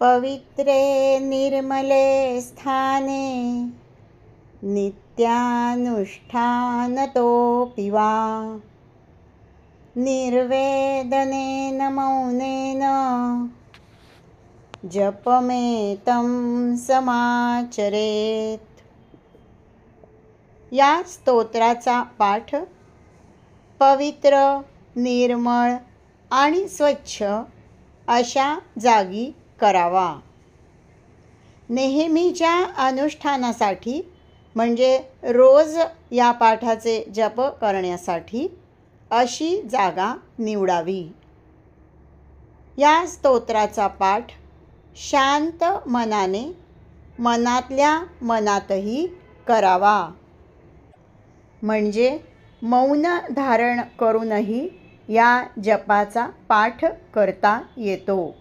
पवित्रे निर्मले स्थाने नित्यानुष्ठानतोऽपि वा। निर्वेदनेन मौनेन जपमेतं समाचरेत। या स्तोत्राचा पाठ पवित्र निर्मळ आणि स्वच्छ अशा जागी करावा. नेहमीच्या अनुष्ठानासाठी म्हणजे रोज या पाठाचे जप करण्यासाठी अशी जागा निवडावी. या स्तोत्राचा पाठ शांत मनाने मनातल्या मनातही करावा. म्हणजे मौन धारण करूनही या जपाचा पाठ करता येतो.